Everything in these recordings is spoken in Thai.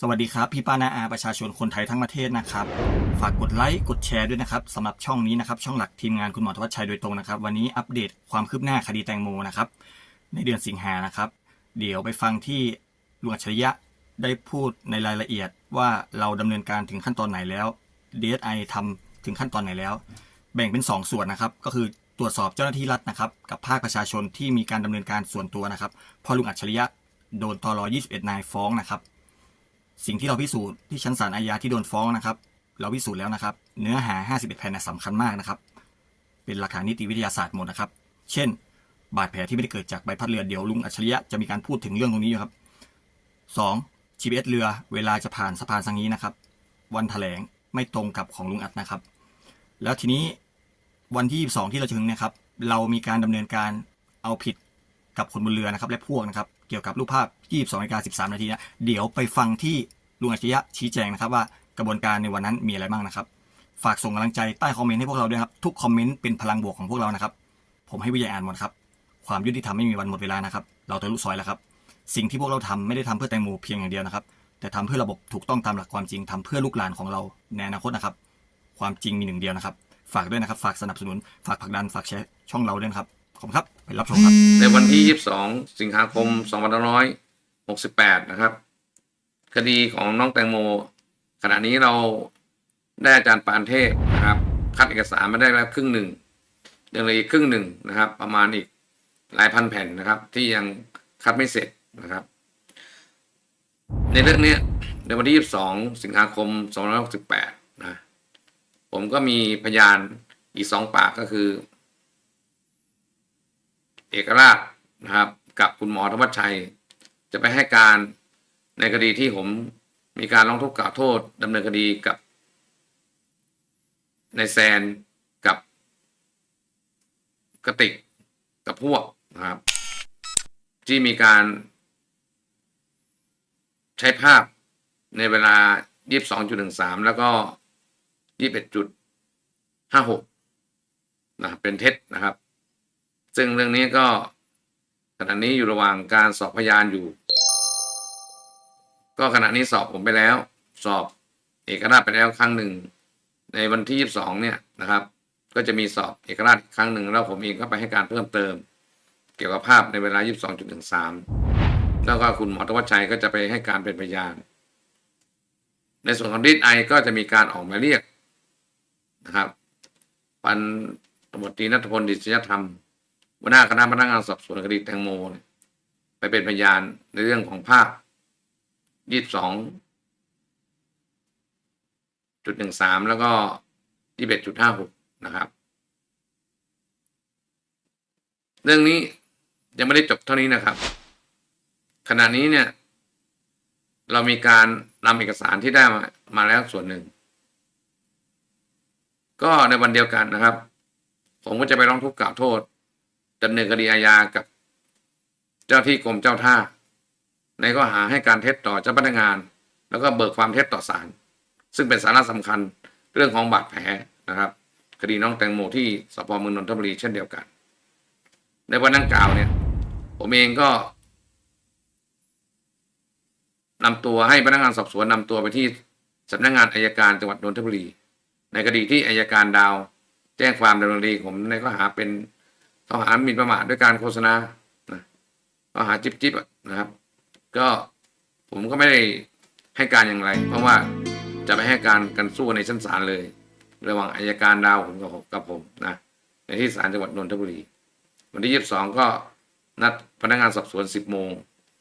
สวัสดีครับพี่ป้านาอาประชาชนคนไทยทั้งประเทศนะครับ ฝากกดไลค์กดแชร์ด้วยนะครับสำหรับช่องนี้นะครับ ช่องหลักทีมงานคุณหมอธวัชชัยโดยตรงนะครับ วันนี้อัปเดตความคืบหน้าคดีแตงโมนะครับ ในเดือนสิงหานะครับ เดี๋ยวไปฟังที่ลุงอัจฉริยะได้พูดในรายละเอียดว่าเราดำเนินการถึงขั้นตอนไหนแล้ว DSI ทำถึงขั้นตอนไหนแล้ว แบ่งเป็น 2 ส่วนนะครับ ก็คือตรวจสอบเจ้าหน้าที่รัฐนะครับ กับภาคประชาชนที่มีการดำเนินการส่วนตัวนะครับพอลุงอัจฉริยะโดนตล21 นายฟ้องนะครับ สิ่งที่เราพิสูจน์ที่ชั้นศาลอาญาที่โดนฟ้องนะครับ เราพิสูจน์แล้วนะครับ เนื้อหา 51แผ่นสำคัญมากนะครับ เป็นหลักฐานนิติวิทยาศาสตร์หมดนะครับ เช่น บาดแผลที่ไม่ได้เกิดจากใบพัดเรือเดี๋ยวลุงอัจฉริยะจะมีการพูดถึงเรื่องตรงนี้อยู่ครับ 2. GPS เรือเวลาจะผ่านสะพานสังนี้นะครับ วันแถลงไม่ตรงกับของลุงอัดนะครับ แล้วทีนี้วันที่ 22 ที่เราถึงนะครับ เรามีการดำเนินการเอาผิดกับคนบนเรือนะครับ และพวกนะครับ เกี่ยวกับรูปภาพ 22นาฬิกา13 นาทีนะเดี๋ยวไปฟังที่ลุงอัจฉริยะชี้แจงนะครับว่ากระบวนการในวันนั้นมีอะไรบ้างนะครับ ฝากส่งกำลังใจใต้คอมเมนต์ให้พวกเราด้วยครับ ทุกคอมเมนต์เป็นพลังบวกของพวกเรานะครับ ผมให้วิทยาอ่านหมดครับ ความยุติธรรมไม่มีวันหมดเวลานะครับ เราทะลุซอยแล้วครับ สิ่งที่พวกเราทำไม่ได้ทำเพื่อแตงโมเพียงอย่างเดียวนะครับ แต่ทำเพื่อระบบถูกต้องตามหลักความจริงทำเพื่อลูกหลานของเราในอนาคตนะครับ ความจริงมีหนึ่งเดียวนะครับ ฝากด้วยนะครับ ฝากสนับสนุน ฝากผลักดัน ฝากแชร์ช่องเราด้วยครับ ขอบคุณครับ ไปรับชมครับ ในวันที่ 22 สิงหาคม 2568 นะครับ คดีของน้องแตงโม ขณะนี้เราได้อาจารย์ปานเทพนะครับ คัดเอกสารมาได้แล้วครึ่งหนึ่งยังเหลืออีกครึ่งหนึ่งนะครับ ประมาณอีกหลายพันแผ่นนะครับ ที่ยังคัดไม่เสร็จนะครับ ในเรื่องเนี้ยในวันที่ 22 สิงหาคม 2568 นะ ผมก็มีพยานอีกสองปากก็คือเอกราชนะครับ กับคุณหมอธวัชชัย จะไปให้การในคดีที่ผมมีการร้องทุกข์กล่าวโทษดำเนินคดีกับในายแซนกับกระติกกับพวกนะครับ ที่มีการ ใช้ภาพในเวลา 22.13 แล้วก็ 21.56นะเป็นเท็จนะครับ ซึ่งเรื่องนี้ก็ขณะนี้อยู่ระหว่างการสอบพยานอยู่ ก็ขณะนี้สอบผมไปแล้ว สอบเอกราชไปแล้วครั้งหนึ่ง ในวันที่22เนี่ยนะครับ ก็จะมีสอบเอกราชอีกครั้งหนึ่งแล้วผมเองก็ไปให้การเพิ่มเติม เกี่ยวกับภาพในเวลา 22.13 แล้วก็คุณหมอธวัชชัยก็จะไปให้การเป็นพยาน ในส่วนของดิสไอก็จะมีการออกมาเรียกนะครับ พันตำรวจตรีนัทพลดิษยธรรม หัวหน้าคณะพนักงานสอบสวนคดีแตงโมไปเป็นพยานในเรื่องของภาพ22.13แล้วก็21.56นะครับ เรื่องนี้ยังไม่ได้จบเท่านี้นะครับ ขณะนี้เนี่ย เรามีการนำเอกสารที่ได้มามาแล้วส่วนหนึ่ง ก็ในวันเดียวกันนะครับ ผมก็จะไปร้องทุกข์กล่าวโทษ ดำเนินคดีอาญากับ เจ้าที่กรมเจ้าท่า ในข้อหาให้การเท็จต่อเจ้าพนักงาน แล้วก็เบิกความเท็จต่อศาลซึ่งเป็นสาระสำคัญเรื่องของบาดแผลนะครับ คดีน้องแตงโมที่สพเมืองนนทบุรีเช่นเดียวกัน ในวันดังกล่าวเนี่ย ผมเองก็นำตัวให้พนักงานสอบสวนนำตัวไปที่สำนักงานอายการจังหวัดนนทบุรี ในคดีที่อายการดาว แจ้งความดำเนินคดีผมในข้อหาเป็น ข้อหาหมิ่นประมาทด้วยการโฆษณานะข้อหาจิบจิบนะครับ ก็ผมก็ไม่ได้ให้การอย่างไร เพราะว่าจะไปให้การกันสู้ในชั้นศาลเลย ระหว่างอายการดาวผมกับผมกับผมนะในที่ศาลจังหวัดนนทบุรี วันที่ยี่สิบสองก็นัดพนักงานสอบสวนสิบโมง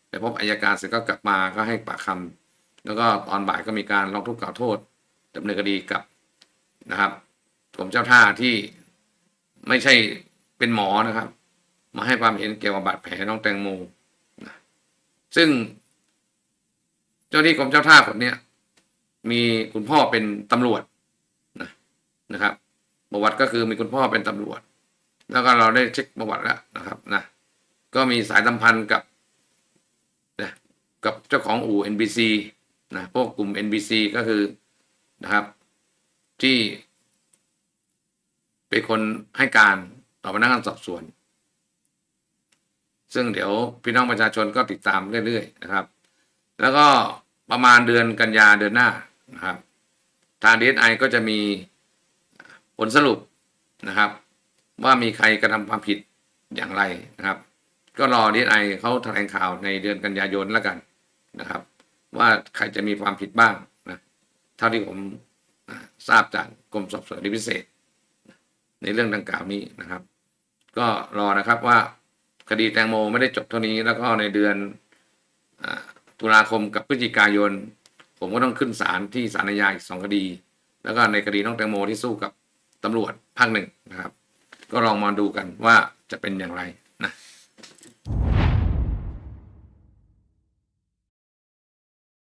ไปพบอายการเสร็จก็กลับมาก็ให้ปากคำแล้วก็ตอนบ่ายก็มีการร้องทุกข์กล่าวโทษดำเนินคดีกับนะครับกรมเจ้าท่าที่ไม่ใช่ เป็นหมอนะครับ มาให้ความเห็นเกี่ยวกับบาดแผลน้องแตงโมนะซึ่ง เจ้าที่กรมเจ้าท่าคนเนี้ยมีคุณพ่อเป็นตำรวจนะนะครับประวัติก็คือมีคุณพ่อเป็นตำรวจ แล้วก็เราได้เช็คประวัติแล้วนะครับนะก็มีสายสัมพันธ์กับนะกับเจ้าของอู่ NBC นะพวกกลุ่ม NBC ก็คือนะครับที่เป็นคนให้การ ต่อพนักงานสอบสวน ซึ่งเดี๋ยวพี่น้องประชาชนก็ติดตามเรื่อยๆนะครับ แล้วก็ประมาณเดือนกันยาเดือนหน้านะครับทางดีไอก็จะมีผลสรุปนะครับ ว่ามีใครกระทำความผิดอย่างไรนะครับ ก็รอดีไอเขาแถลงข่าวในเดือนกันยายนแล้วกันนะครับ ว่าใครจะมีความผิดบ้างนะเท่าที่ผมทราบจากกรมสอบสวนพิเศษ ในเรื่องดังกล่าวนี้นะครับ ก็รอนะครับว่าคดีแตงโมไม่ได้จบเท่านี้แล้วก็ในเดือนอตุลาคมกับพฤศจิกายน ผมก็ต้องขึ้นศาลที่ศาลอาญาอีกสองคดี แล้วก็ในคดีน้องแตงโมที่สู้กับตำรวจภาคหนึ่งนะครับ ก็ลองมาดูกันว่าจะเป็นอย่างไร